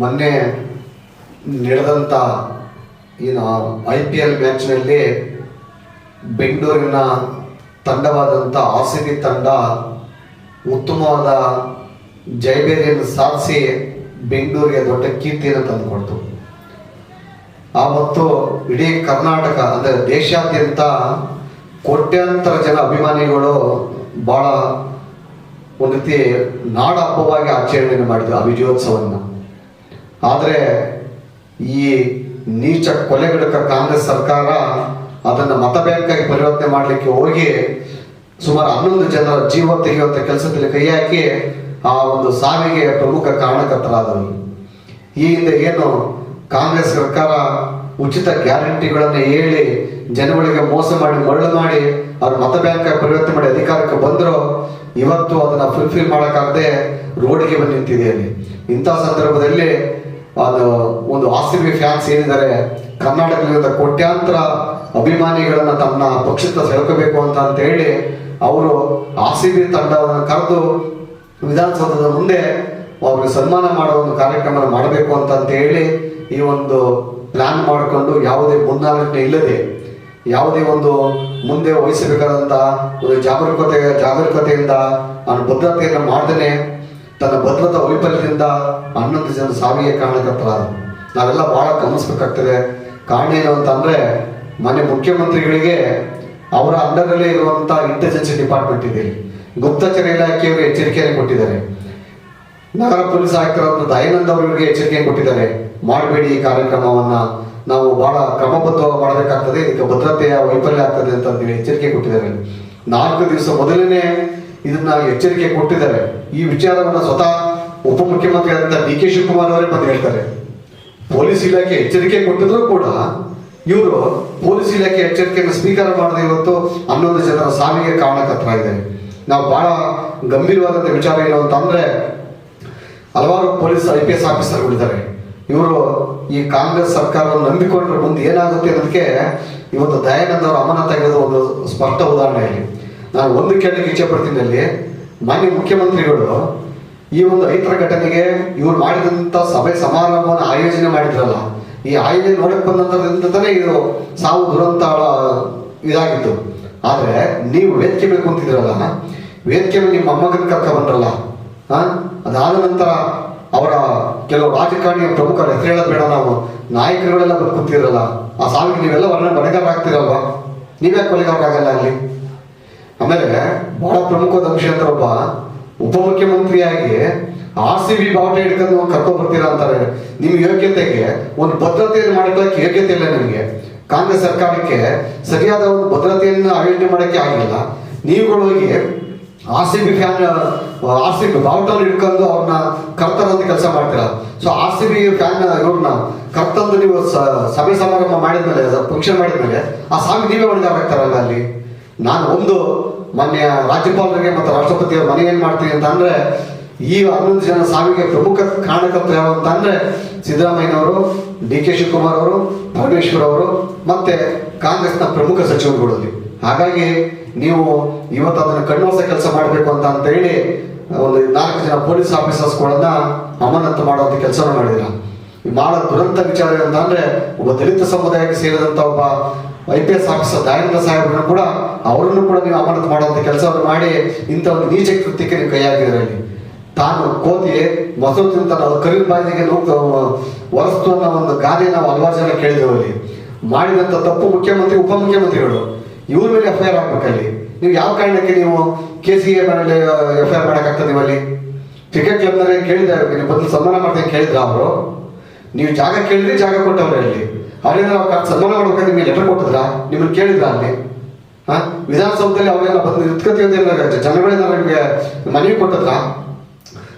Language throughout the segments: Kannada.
ಮೊನ್ನೆ ನಡೆದಂಥ ಏನು ಐ ಪಿ ಎಲ್ ಮ್ಯಾಚ್ನಲ್ಲಿ ಬೆಂಗಳೂರಿನ ತಂಡವಾದಂಥ ಆರ್ ತಂಡ ಉತ್ತಮವಾದ ಜೈಬೇರಿಯನ್ನು ಸಾಧಿಸಿ ಬೆಂಗಳೂರಿಗೆ ದೊಡ್ಡ ಕೀರ್ತಿಯನ್ನು ತಂದುಕೊಡ್ತು. ಆವತ್ತು ಇಡೀ ಕರ್ನಾಟಕ, ಅಂದರೆ ದೇಶಾದ್ಯಂತ ಕೋಟ್ಯಾಂತರ ಜನ ಅಭಿಮಾನಿಗಳು ಭಾಳ ಒಂದು ರೀತಿ ನಾಡ ಹಬ್ಬವಾಗಿ ಆಚರಣೆಯನ್ನು ಮಾಡಿದ್ರು ಆ ವಿಜಯೋತ್ಸವವನ್ನು ಆದರೆ ಈ ನೀಚ ಕೊಲೆಗಡಕ ಕಾಂಗ್ರೆಸ್ ಸರ್ಕಾರ ಅದನ್ನು ಮತ ಬ್ಯಾಂಕಾಗಿ ಪರಿವರ್ತನೆ ಮಾಡಲಿಕ್ಕೆ ಹೋಗಿ ಸುಮಾರು ಹನ್ನೊಂದು ಜನರ ಜೀವ ತೆಗೆಯುವಂಥ ಕೆಲಸದಲ್ಲಿ ಕೈ ಹಾಕಿ ಆ ಒಂದು ಸಾವಿಗೆ ಪ್ರಮುಖ ಕಾರಣಕರ್ತರಾದರು ಈ ಹಿಂದೆ ಏನು ಕಾಂಗ್ರೆಸ್ ಸರ್ಕಾರ ಉಚಿತ ಗ್ಯಾರಂಟಿಗಳನ್ನು ಹೇಳಿ ಜನಗಳಿಗೆ ಮೋಸ ಮಾಡಿ ಮರಳು ಮಾಡಿ ಅವ್ರ ಮತ ಬ್ಯಾಂಕ್ ಪರಿವರ್ತನೆ ಮಾಡಿ ಅಧಿಕಾರಕ್ಕೆ ಬಂದರೂ ಇವತ್ತು ಅದನ್ನು ಫುಲ್ಫಿಲ್ ಮಾಡೋಕ್ಕಾಗದೆ ರೋಡ್ಗೆ ಬಂದು ನಿಂತಿದೆ ಅಲ್ಲಿ. ಇಂಥ ಸಂದರ್ಭದಲ್ಲಿ ಅದು ಒಂದು ಆರ್ ಬಿ ಫ್ಯಾನ್ಸ್ ಏನಿದ್ದಾರೆ ಕರ್ನಾಟಕದ ಕೋಟ್ಯಾಂತರ ಅಭಿಮಾನಿಗಳನ್ನ ತಮ್ಮ ಪಕ್ಷದ ಸೆಳ್ಕೋಬೇಕು ಅಂತ ಅಂತ ಹೇಳಿ ಅವರು ಬಿ ತಂಡವನ್ನು ಕರೆದು ವಿಧಾನಸೌಧದ ಮುಂದೆ ಅವ್ರಿಗೆ ಸನ್ಮಾನ ಮಾಡೋ ಒಂದು ಕಾರ್ಯಕ್ರಮ ಮಾಡಬೇಕು ಅಂತ ಅಂತ ಹೇಳಿ ಈ ಒಂದು ಪ್ಲಾನ್ ಮಾಡಿಕೊಂಡು ಯಾವುದೇ ಮುನ್ನಾಲೋಚನೆ ಇಲ್ಲದೆ, ಯಾವುದೇ ಒಂದು ಮುಂದೆ ವಹಿಸಬೇಕಾದಂತಹ ಒಂದು ಜಾಗರೂಕತೆ ಜಾಗರೂಕತೆಯಿಂದ ನಾನು ಭದ್ರತೆಯನ್ನು ಮಾಡ್ದೇನೆ. ತನ್ನ ಭದ್ರತಾ ವೈಫಲ್ಯದಿಂದ ಹನ್ನೊಂದು ಜನ ಸಾವಿಗೆ ಕಾರಣಕರ್ತರಾದರು ನಾವೆಲ್ಲ ಬಹಳ ಗಮನಿಸ್ಬೇಕಾಗ್ತದೆ. ಕಾರಣ ಏನು ಅಂತಂದ್ರೆ ಮನೆ ಮುಖ್ಯಮಂತ್ರಿಗಳಿಗೆ ಅವರ ಅಂಡರ್ನಲ್ಲಿ ಇರುವಂತ ಇಂಟೆಲಿಜೆನ್ಸ್ ಡಿಪಾರ್ಟ್ಮೆಂಟ್ ಇದೆ ಗುಪ್ತಚರ ಇಲಾಖೆಯವರು ಎಚ್ಚರಿಕೆಯನ್ನು ಕೊಟ್ಟಿದ್ದಾರೆ. ನಗರ ಪೊಲೀಸ್ ಆಯುಕ್ತರಾದ ದಯಾನಂದ್ ಅವರಿಗೆ ಎಚ್ಚರಿಕೆ ಕೊಟ್ಟಿದ್ದಾರೆ. ಮಾಡಬೇಡಿ ಈ ಕಾರ್ಯಕ್ರಮವನ್ನ. ನಾವು ಬಹಳ ಕ್ರಮಬದ್ಧವಾಗಿ ಮಾಡಬೇಕಾಗ್ತದೆ. ಇದಕ್ಕೆ ಭದ್ರತೆಯ ವೈಫಲ್ಯ ಆಗ್ತದೆ ಅಂತ ಎಚ್ಚರಿಕೆ ಕೊಟ್ಟಿದ್ದಾರೆ. ನಾಲ್ಕು ದಿವಸ ಮೊದಲನೇ ಇದನ್ನ ಎಚ್ಚರಿಕೆ ಕೊಟ್ಟಿದ್ದಾರೆ. ಈ ವಿಚಾರವನ್ನ ಸ್ವತಃ ಉಪಮುಖ್ಯಮಂತ್ರಿ ಆದಂತ ಡಿ ಕೆ ಶಿವಕುಮಾರ್ ಅವರೇ ಬಂದು ಹೇಳ್ತಾರೆ. ಪೊಲೀಸ್ ಇಲಾಖೆ ಎಚ್ಚರಿಕೆ ಕೊಟ್ಟಿದ್ರು ಕೂಡ ಇವರು ಪೊಲೀಸ್ ಇಲಾಖೆ ಎಚ್ಚರಿಕೆಯನ್ನು ಸ್ವೀಕಾರ ಮಾಡದೆ ಇವತ್ತು ಹನ್ನೊಂದು ಜನರ ಸಾವಿಗೆ ಕಾರಣಕರ್ತರಾಗಿದ್ದಾರೆ ನಾವು ಬಹಳ ಗಂಭೀರವಾದಂಥ ವಿಚಾರ ಏನು ಅಂತಂದ್ರೆ ಹಲವಾರು ಪೊಲೀಸ್ ಐ ಪಿ ಎಸ್ ಆಫೀಸರ್ಗಳಿದ್ದಾರೆ ಇವರು ಈ ಕಾಂಗ್ರೆಸ್ ಸರ್ಕಾರವನ್ನು ನಂಬಿಕೊಂಡ್ರೆ ಮುಂದೆ ಏನಾಗುತ್ತೆ ಅನ್ನೋದಕ್ಕೆ ಇವತ್ತು ದಯಾನಂದ ಅವರು ಅಮಾನತ್ ಆಗಿರೋದು ಒಂದು ಸ್ಪಷ್ಟ ಉದಾಹರಣೆ ಇಲ್ಲಿ. ನಾನು ಒಂದು ಕೇಳಲಿಕ್ಕೆ ಇಚ್ಛೆ ಪಡ್ತೀನಿ ಅಲ್ಲಿ ಮಾನ್ಯ ಮುಖ್ಯಮಂತ್ರಿಗಳು ಈ ಒಂದು ರೈತರ ಘಟನೆಗೆ ಇವ್ರು ಮಾಡಿದಂಥ ಸಭೆ ಸಮಾರಂಭವನ್ನು ಆಯೋಜನೆ ಮಾಡಿದ್ರಲ್ಲ, ಈ ಆಯೋಜನೆ ನೋಡಕ್ಕೆ ಬಂದಂತನೇ ಇದು ಸಾವು ದುರಂತ ಇದಾಗಿತ್ತು. ಆದರೆ ನೀವು ವೇದಿಕೆ ಬೇಕು ಅಂತಿದ್ರಲ್ಲ ವೇದಿಕೆ ನಿಮ್ಮ ಮೊಮ್ಮಗನ ಕರ್ಕ ಬಂದ್ರಲ್ಲ? ಅದಾದ ನಂತರ ಅವರ ಕೆಲವು ರಾಜಕಾರಣಿಯ ಪ್ರಮುಖರ ಹೆಸರು ಹೇಳೋದು ಬೇಡ ನಾವು, ನಾಯಕರುಗಳೆಲ್ಲ ಬಂದು ಕೂತಿರಲ್ಲ ಆ ಸಾವಿಗೆ ನೀವೆಲ್ಲ ವರ್ಣ ಬಣಗಾರ ಆಗ್ತಿರಲ್ವಾ ನೀವ್ಯಾಕೆ ಕೊಲೆಗಾರರಾಗಲ್ಲ ಅಲ್ಲಿ? ಆಮೇಲೆ ಬಹಳ ಪ್ರಮುಖವಾದ ಅಂಶ ಅಂತ ಒಬ್ಬ ಉಪಮುಖ್ಯಮಂತ್ರಿಯಾಗಿ ಆರ್ ಸಿ ಬಿ ಬಾವುಟ ಹಿಡ್ಕೊಂಡು ಕರ್ಕೊಂಡ್ ಬರ್ತೀರಾ ಅಂತಾರೆ. ನಿಮ್ ಯೋಗ್ಯತೆಗೆ ಒಂದು ಭದ್ರತೆಯನ್ನು ಮಾಡೋಕೆ ಯೋಗ್ಯತೆ ಇಲ್ಲ ನಿಮಗೆ ಕಾಂಗ್ರೆಸ್ ಸರ್ಕಾರಕ್ಕೆ ಸರಿಯಾದ ಒಂದು ಭದ್ರತೆಯನ್ನು ಆಯೋಜನೆ ಮಾಡಕ್ಕೆ ಆಗಿಲ್ಲ. ನೀವುಗಳು ಹೋಗಿ R C B fan, R C B ಬಾವುಟವನ್ನು ಹಿಡ್ಕೊಂಡು ಅವ್ರನ್ನ ಕರ್ತಂತ ಕೆಲಸ ಮಾಡ್ತೀರಾ? So R C B fan ಇವ್ರನ್ನ ಕರ್ತಂದು ನೀವು ಸಭೆ ಸಮಾರಂಭ ಮಾಡಿದ್ಮೇಲೆ ಫಂಕ್ಷನ್ ಮಾಡಿದ್ಮೇಲೆ, ಆ ಸ್ವಾಮಿ ನೀವೇ ಹೊಣೆಗಾರ ಆಗ್ತಾರಲ್ಲ ಅಲ್ಲಿ? ನಾನು ಒಂದು ಮೊನ್ನೆ ರಾಜ್ಯಪಾಲರಿಗೆ ಮತ್ತು ರಾಷ್ಟ್ರಪತಿಯವರು ಮನೆ ಏನ್ ಮಾಡ್ತೀನಿ ಅಂತ ಅಂದ್ರೆ, ಈ ಹನ್ನೊಂದು ಜನ ಸಾವಿಗೆ ಪ್ರಮುಖ ಕಾರಣಕರ್ತರು ಯಾರು ಅಂತ ಅಂದ್ರೆ, ಸಿದ್ದರಾಮಯ್ಯನವರು, ಡಿ ಕೆ ಶಿವಕುಮಾರ್ ಅವರು, ಪರಮೇಶ್ವರ್ ಅವರು, ಮತ್ತೆ ಕಾಂಗ್ರೆಸ್ನ ಪ್ರಮುಖ ಸಚಿವರುಗಳಲ್ಲಿ. ಹಾಗಾಗಿ ನೀವು ಇವತ್ತು ಅದನ್ನು ಕಣ್ಣೋಸ ಕೆಲಸ ಮಾಡಬೇಕು ಅಂತ ಅಂತ ಹೇಳಿ, ಒಂದು ನಾಲ್ಕು ಜನ ಪೊಲೀಸ್ ಆಫೀಸರ್ಸ್ಗಳನ್ನ ಅಮಾನತು ಮಾಡುವಂತ ಕೆಲಸ ಮಾಡಿದಿರ. ಬಹಳ ದುರಂತ ವಿಚಾರ ಅಂತ ಅಂದ್ರೆ, ಒಬ್ಬ ದಲಿತ ಸಮುದಾಯಕ್ಕೆ ಸೇರಿದಂತ ಒಬ್ಬ I P S officer Dayananda ಕೂಡ ಅವರನ್ನು ಕೂಡ ನೀವು ಅಮಾನತು ಮಾಡುವಂತ ಕೆಲಸವನ್ನು ಮಾಡಿ ಇಂಥ ಒಂದು ನೀಚ ಕೃತ್ಯಕ್ಕೆ ನೀವು ಕೈ ಹಾಕಿದ್ರೆ ಅಲ್ಲಿ ತಾನು ಕೋತಿ ಮೊಸರು ತಿಂತ ನಾವು ಕರಿನ ಬಾಯಿಗೆ ನೂಕು ಒರೆಸ್ತು ಅನ್ನೋ ಒಂದು ಗಾದೆ ನಾವು ಹಲವಾರು ಜನ ಕೇಳಿದ್ದೇವೆ ಅಲ್ಲಿ ಮಾಡಿದಂತ ತಪ್ಪು ಮುಖ್ಯಮಂತ್ರಿ, ಉಪಮುಖ್ಯಮಂತ್ರಿಗಳು. ಇವ್ರ ಮೇಲೆ ಎಫ್ ಐ ಆರ್ ಆಗ್ಬೇಕಲ್ಲಿ ನೀವು ಯಾವ ಕಾರಣಕ್ಕೆ ನೀವು ಕೆ ಸಿ ಎ ಮೇಲೆ ಎಫ್ ಐ ಆರ್ ಮಾಡೋಕ್ಕಾಗ್ತದೆ ನೀವು ಅಲ್ಲಿ ಕ್ರಿಕೆಟ್ ಕ್ಲಬ್ನಲ್ಲಿ ನೀವು ಬದಲು ಸನ್ಮಾನ ಮಾಡ್ತೀನಿ ಕೇಳಿದ್ರ ಅವರು? ನೀವು ಜಾಗ ಕೇಳಿದ್ರೆ ಜಾಗ ಕೊಟ್ಟವ್ರೆ ಅಲ್ಲಿ. ಕ- ಸನ್ಮಾನ ಮಾಡ್ಬೇಕಾದ್ರೆ ನಿಮಗೆ ಲೆಟರ್ ಕೊಟ್ಟಿದ್ರ? ನಿಮ್ಮನ್ನ ಕೇಳಿದ್ರ ಅಲ್ಲಿ? ಹಾ? ವಿಧಾನಸೌಧದಲ್ಲಿ ಅವರೆಲ್ಲ ಬಂದು ನಿಂತ್ಕೊತೀವಿ ಜನಗಳೇನ ನಿಮಗೆ ಮನವಿ ಕೊಟ್ಟಿದ್ರ?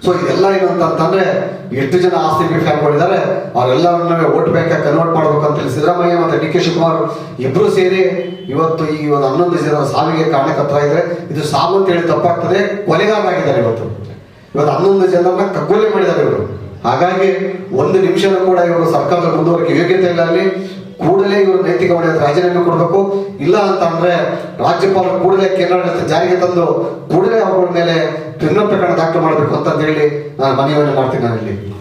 ಸೊ ಇದೆಲ್ಲ ಏನು ಅಂತ ಅಂತಂದ್ರೆ, ಎಷ್ಟು ಜನ ಆಸ್ತಿ ಫ್ಯಾನ್ಗಳಿದ್ದಾರೆ ಅವರೆಲ್ಲರನ್ನ ಓಟ್ ಬ್ಯಾಂಕ್ ಕನ್ವರ್ಟ್ ಮಾಡ್ಬೇಕು ಅಂತ ಹೇಳಿ ಸಿದ್ದರಾಮಯ್ಯ ಮತ್ತೆ ಡಿ ಕೆ ಶಿವಕುಮಾರ್ ಇಬ್ರು ಸೇರಿ ಇವತ್ತು ಈ ಒಂದು ಹನ್ನೊಂದು ಜನ ಸಾವಿಗೆ ಕಾರಣಕರ್ತರ ಇದ್ರೆ ಇದು ಸಾವು ಅಂತ ಹೇಳಿ ತಪ್ಪಾಗ್ತದೆ. ಕೊಲೆಗಾರರಾಗಿದ್ದಾರೆ ಇವತ್ತು. ಇವತ್ತು ಹನ್ನೊಂದು ಜನರನ್ನ ಕಗ್ಗೊಲೆ ಮಾಡಿದ್ದಾರೆ ಇವರು. ಹಾಗಾಗಿ ಒಂದು ನಿಮಿಷನೂ ಕೂಡ ಇವರು ಸರ್ಕಾರದ ಮುಂದುವರಿಕೆ ಯೋಗ್ಯತೆ ಇಲ್ಲ ಅಲ್ಲಿ. ಕೂಡಲೇ ಇವರು ನೈತಿಕ ಹೊಣೆ ರಾಜೀನಾಮೆ ಕೊಡಬೇಕು. ಇಲ್ಲ ಅಂತ ಅಂದ್ರೆ ರಾಜ್ಯಪಾಲರು ಕೂಡಲೇ ಕೇಂದ್ರಾಡಳಿತ ಜಾರಿಗೆ ತಂದು ಕೂಡಲೇ ಅವರ ಮೇಲೆ ಕ್ರಿಮಿನಲ್ ಪ್ರಕರಣ ದಾಖಲು ಮಾಡಬೇಕು ಅಂತ ಹೇಳಿ ನಾನು ಮನವಿಯನ್ನು ಮಾಡ್ತೀನಿ ನಾನಿಲ್ಲಿ.